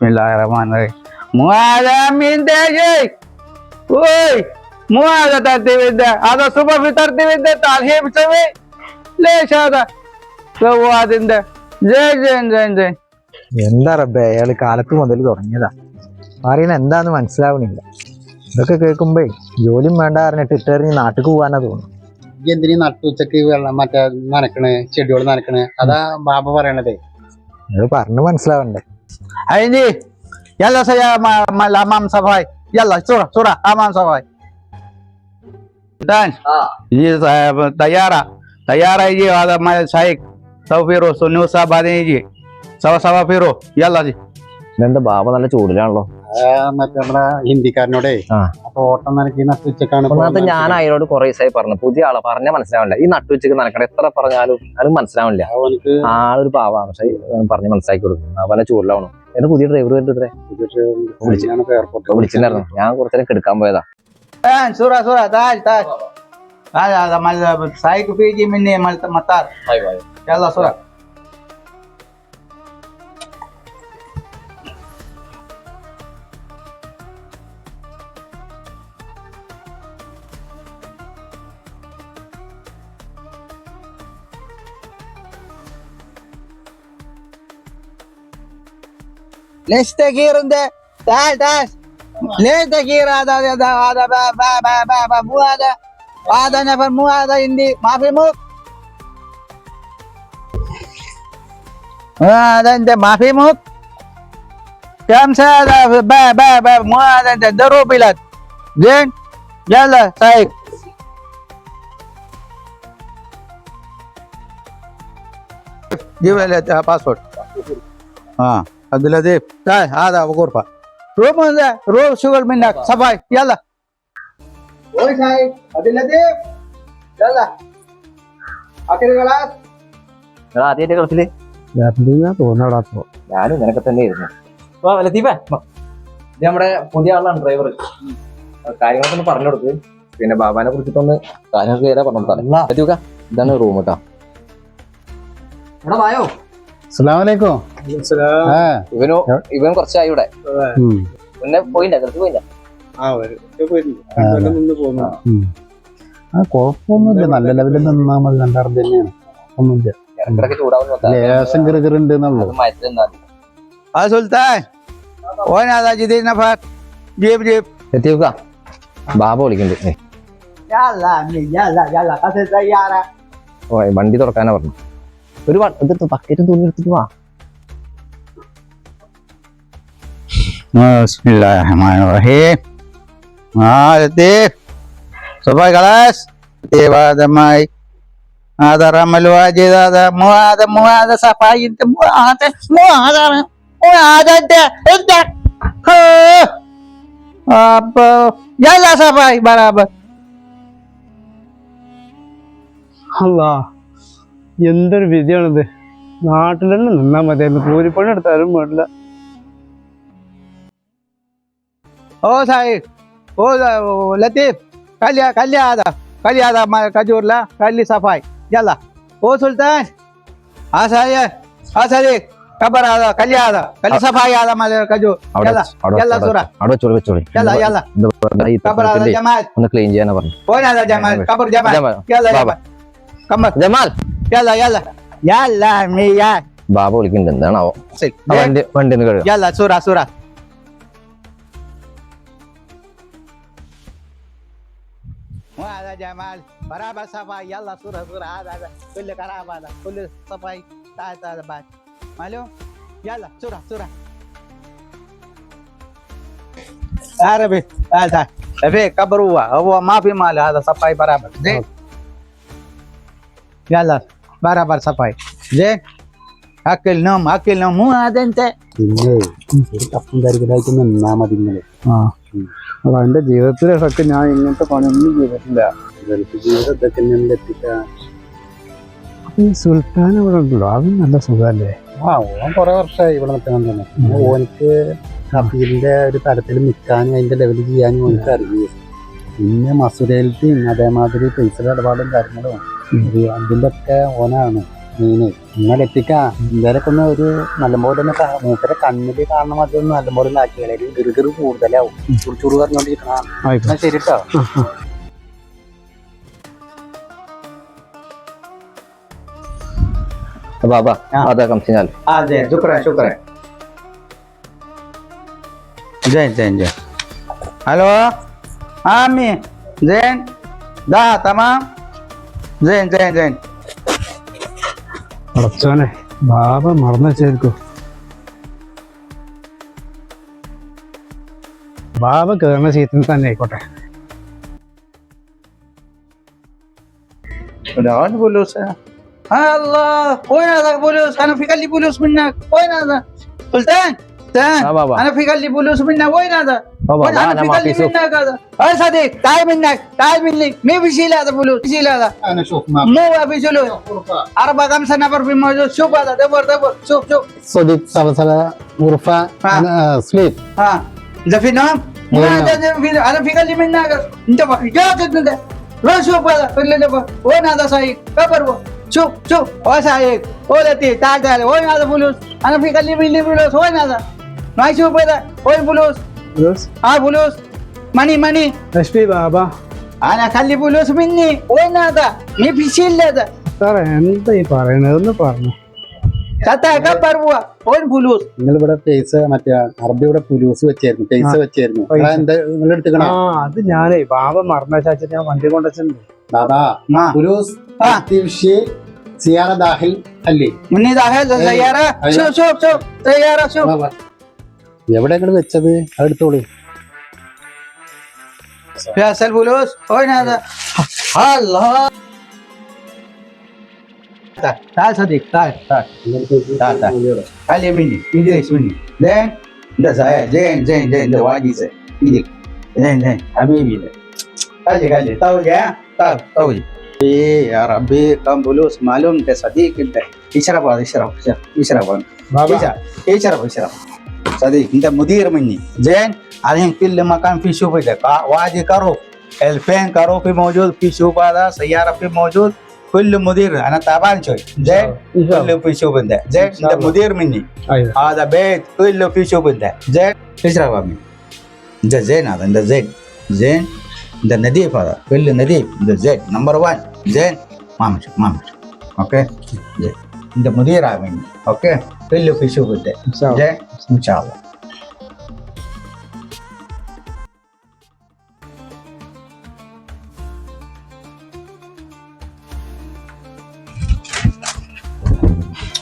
Bismillahirrahmanirrahim. Muada minta je. Oi, muada tartibinde. Ada super bir tartibinde talhim sevi. Leş Shantha Sawadiinde. ജയ് ജയ് ജയ് ജയ് എന്താ റബ്ബേ അയാൾ കാലത്ത് മുതൽ തുടങ്ങിയതാ പറയുന്ന എന്താന്ന് മനസ്സിലാവണില്ല ഇതൊക്കെ കേൾക്കുമ്പേ ജോലിയും വേണ്ട പറഞ്ഞിട്ട് ഇട്ടെറിഞ്ഞ് നാട്ടിൽ പോകാനാ തോന്നുന്നു എന്തിനീ നട്ടുച്ചക്ക് വെള്ളം മറ്റേ നനക്കണേ ചെടികൾ നനക്കണേ അതാ ബാബ പറയണതേ നിങ്ങൾ പറഞ്ഞു മനസ്സിലാവണ്ടേ Ini, yalla saya ma, ma, amam safai. Yalla, surah, surah, amam safai. Dan, ini saya tayara. Tayara ini ada ma saik. Tahu firo sunu sabani ini. Sama-sama firu. Yalla sih. ഇതെന്താ ബാബ നല്ല ചൂടിലാണല്ലോ മറ്റേ നമ്മളെ ഹിന്ദിക്കാരനോടേ. അപ്പൊ ഓട്ടം നനക്കുന്ന നട്ടുച്ചക്കാണ് ഒന്നാമത്തെ ഞാൻ അയാളോട് കുറെ ദിവസമായി പറഞ്ഞു. പുതിയ ആളെ പറഞ്ഞാൽ മനസ്സിലാവില്ല ഈ നട്ടുച്ചക്ക് നനക്കട എത്ര പറഞ്ഞാലും അത് മനസ്സിലാവില്ല ആളൊരു പാവാണ്. പക്ഷെ പറഞ്ഞ് മനസ്സിലാക്കി കൊടുക്കും പല ചൂടിലാവണം. എന്റെ പുതിയ ഡ്രൈവർ. എയർപോർട്ടിൽ വിളിച്ചിട്ടുണ്ടായിരുന്നു. ഞാൻ കുറച്ചു നേരം കെടുക്കാൻ പോയതാ. സൂറ സൂറ surah, taj, taj. Ada, ada mal saik Fiji mini mal matar. Yalla, surah. ليش تغيير انت؟ تعال تعال ليش تغيير هذا هذا هذا با با با با با مو هذا هذا نفر مو هذا عندي ما في موت هذا انت ما في موت كم هذا با با با مو هذا انت دروا بلاد زين يلا سايق جيب لي باسورد Abdul Latif काय हा दा गोरफा रो म्हणजे रो शुगर मिन्ना सफाय याला होय साहेब अब्दुल लतीफ याला അക്കരെ കളാസ് നിങ്ങൾ ആദ്യമായിട്ട് കളിച്ചില്ലേ തോന്നടാത്തോ ഞാനും നിനക്ക് തന്നെ ഇരുന്നു വാ ലത്തീഫ ഇത് നമ്മുടെ പുതിയ ആളാണ് ഡ്രൈവർ കാര്യങ്ങളൊക്കെ പറഞ്ഞു കൊടുക്ക്. പിന്നെ ബാബാനെ കുറിച്ചിട്ടൊന്ന് കാര്യങ്ങൾ ക്ലിയർ പറഞ്ഞു കൊടുത്താൽ ലത്തീഫ ഇതാണ് റൂം കേട്ടോ എടാ വായോ. അസ്സലാമലൈക്കും ഇവനോ ഇവൻ കുറച്ചായി ഇവിടെ. ആ കുഴപ്പമൊന്നുമില്ല. നല്ല ലെവലിൽ നിന്നാ മതി. നല്ല അർജന്റീനയാണ് ആ ബാബ വിളിക്കുന്നുണ്ട്. വണ്ടി തുറക്കാനാ പറഞ്ഞു ഒരു ഇത് തുണി എടുത്തിട്ട് വാ. സഫായി എന്തൊരു വിധിയാണിത്. നാട്ടിലന്നെ നിന്നാ മതിയായിരുന്നു കൂലിപ്പണി എടുത്താലും വേണ്ടില്ല. हो साहेब. हो, हो लतीफ खाली खाली आता. खाली आता मा काजीवरला खाली सफाई. याला. हो सुलतान. हा साहेब. हा साहेब. खबर आला खाली आला खाली सफाई आला माझ्या काजू याला. याला सोरा. आडो चोर चोर याला याला. खबर आला जमात नकली इंजिन वर कोण आला जमात खबर जमात याला जमात कमर जमात याला याला. याला मी या. बाबा बोलकिन धंदा याला सोरा सोरा. جمال برابا صفاي يلا صورة صورة هذا هذا كل قرابة هذا كل صفاي تحت هذا بعد معلوم يلا صورة صورة عربي هذا في كبر هو هو ما في مال هذا صفاي برابر زين يلا برابر صفاي زين اكل نوم اكل نوم مو هذا انت ما കപ്പും കരിക്കലായിട്ട് ജീവിതത്തിലെ സത്യം അപ്പൊ ഞാൻ ഇങ്ങനത്തെ പണിയൊന്നും ചെയ്തിട്ടില്ല. ജീവിതം ഇതൊക്കെ എത്തിക്കാൻ. അപ്പൊ ഈ സുൽത്താൻ ഇവിടെ ഉണ്ടല്ലോ. അതും നല്ല സുഖമല്ലേ? ആ ഓൻ കൊറേ വർഷമായി ഇവിടെ നിൽക്കണം തന്നെ ഓനിക്ക് കഫീലിന്റെ ഒരു തരത്തിൽ നിൽക്കാനും അതിന്റെ ലെവൽ ചെയ്യാനും ഓനിക്ക് അറിയും പിന്നെ മസൂരയിലത്തെയും അതേമാതിരി പൈസയുടെ ഇടപാടും കാര്യങ്ങളും. ഒക്കെ ഓനാണ്. മീന് ഇന്നലെ എത്തിക്കാ ഇന്നലൊക്കെ ഒന്ന് ഒരു നല്ലപോലെ ഒന്ന് മൂപ്പരെ കണ്ണിൽ കാണുന്ന മാതിരി ഒന്ന് നല്ലപോലെ ഒന്ന് ആക്കിയാലേ ഗിറുഗിറ് കൂടുതലാവും ചുറുചുറു പറഞ്ഞോണ്ടിരിക്കണ ശരി കേട്ടോ. അതാ കംസിനാൽ Ah, Zain, syukran, syukran. Zain, Zain, Zain. Halo? Ami, Zain? Dah, tamam? Zain, Zain, Zain. അടച്ചോനെ ബാബ മറന്നു വെച്ചായിരിക്കും ബാബ കയറുന്ന സീറ്റിൽ തന്നെ ആയിക്കോട്ടെ Udah kan bulus ya? Allah, وين هذا البولوس؟ أنا في قلبي بولوس منك، وين هذا؟ سلطان، سلطان، ആ ബാബ أنا في قلبي بولوس منك، وين هذا؟ अरे सादिक काय म्हणणार काय म्हणली मी बिशीला आता बोलू बिशीला आता मग बिशलो अरे बघा सणापर बी माझं शोप आता दबर दबर शोप शोप صديق صار صار غرفة أنا سليب हा जफी ना अरे फिकाली मी ना इंत नाही रोज शोप आता करले ओ नादा साहेब का बरं चुप चुप ओ साहेब ओ लती ताट झाले ओ नादा बोलूस आणि फिकाली बिल्ली बोलूस होय नादा नाही शोप आता होय बोलूस قلبي مني فلوس، وين هذا؟ ما يشوف هذا، وين فلوس؟ ها فلوس؟ ماني ماني എസ് പി ബാബ انا خلي فلوس مني وين هذا؟ مين بيشيل هذا؟ സാറേ എന്താ ഈ പറയണത് ഒന്ന് പറഞ്ഞു تعال كبر هو وين فلوس؟ നിങ്ങൾ ഇവിടെ പൈസ മറ്റേ അറബി ഇവിടെ പുലൂസ് വെച്ചായിരുന്നു പൈസ വെച്ചായിരുന്നു പൈസ. നിങ്ങള് എന്താ നിങ്ങൾ ആ എടുത്തുക്കണോ അത് ഞാനേ ബാബ മറന്നു വെച്ചാ ഞാൻ വണ്ടി കൊണ്ടുവച്ചിട്ടുണ്ട് ബാബാ ما പുലൂസ് ആ. تمشي سيارة داخل خلي مني داخل سيارة أيوة. شوف شوف എവിടെ നിങ്ങൾ വെച്ചത് അത് എടുത്തോളി فيها سل فلوس وين هذا؟ الله تعال تعال صديق تعال تعال تعال تعال خلي مني ادريس مني زين ده زين زين زين زين ده واجي زين ايدك زين زين حبيبي ده خلي خلي طول يا طول طول ايه يا ربي كم فلوس معلوم انت صديق انت اشرب هذا اشرب اشرب اشرب هذا ബാബ اشرب اشرب اشرب صديق انت مدير مني زين الحين كل مكان في شوف اذا وادي كروف 2000 كروف موجود في شوف هذا سياره في موجود كل مدير انا تعبان شوي زين كله في شوف انت زين إن شاء انت الله. مدير مني أيوة. هذا بيت كله في شوف انت زين اشرب امين انت زين هذا انت زين زين انت نظيف هذا كله نظيف انت زين نمبر 1 زين ما مشي ما مشي اوكي زين انت مدير مني اوكي كله في شوف انت زين ઇન્શાલ્લાહ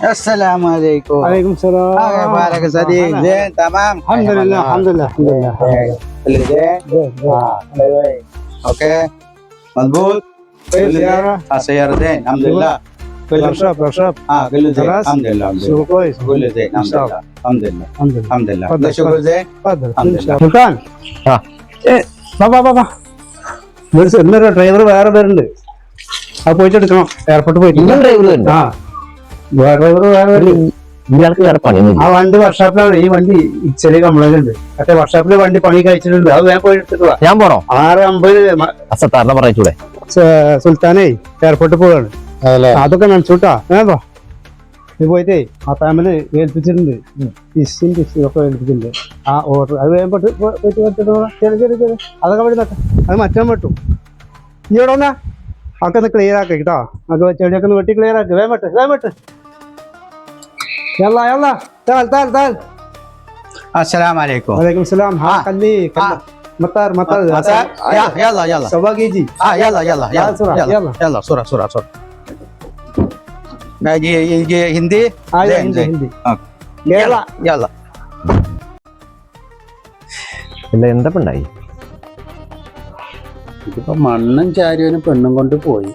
السلام عليكم وعليكم السلام آه مبارك صديق زين تمام الحمد لله الحمد لله الحمد لله اللي زين اوكي مضبوط السيارة السيارة زين الحمد لله എന്നൊരു ഡ്രൈവർ ah. eh, വേറെ പേരുണ്ട്. അത് പോയിട്ട് എടുക്കണം എയർപോർട്ട് പോയിട്ട് ഡ്രൈവർ വേറെ ഇയാൾക്ക് വേറെ പണിയൊന്നും ആ വണ്ടി വർഷാപ്പിലാണ്. ഈ വണ്ടി ചെറിയ കംപ്ലൈന്റ് ഉണ്ട് പക്ഷെ വർഷാപ്പിൽ വണ്ടി പണി കഴിച്ചിട്ടുണ്ട്. അത് ഞാൻ പോയി എടുത്തിട്ട് ഞാൻ പോണോ? ആറ് അമ്പത് സാറിനെ പറഞ്ഞൂടെ സുൽത്താനേ എയർപോർട്ടിൽ പോവാണ്. അതൊക്കെ നനച്ചൂട്ടാ വേണ്ടോ ഇത് പോയിട്ടേ ആ ഫാമിലി ഏൽപ്പിച്ചിട്ടുണ്ട് ഫിഷും ഫിഷും ഒക്കെ ഏൽപ്പിച്ചിട്ടുണ്ട് ആ ഓർഡർ അത് വേഗം പെട്ട് പോ- പോയിട്ട് എടുത്തിട്ട് വാ. ചെറിയ ചെറിയ ചെറിയ അതൊക്കെ വഴി നട്ടെ അത് മറ്റാൻ പറ്റും നീ ഇവിടെ വന്നാ അതൊക്കെ ഒന്ന് ക്ലിയർ ആക്കി കേട്ടോ അതൊക്കെ ചെടിയൊക്കെ ഒന്ന് വെട്ടി ക്ലിയർ ആക്കി വേഗം വെട്ട് വേഗം വെട്ട് يلا يلا تعال تعال تعال السلام عليكم وعليكم السلام ها آه. خليه آه. خليه. مطار مطار مطار؟ يلا يلا يلا سواق يجي اه يلا يلا تعال يلا بسرعة، يلا يلا. يلا بسرعة بسرعة ഹിന്ദി? हिंदी हिंदी हिंदी ഇതിപ്പോ മണ്ണും ചാരിയനും പെണ്ണും കൊണ്ട് പോയി.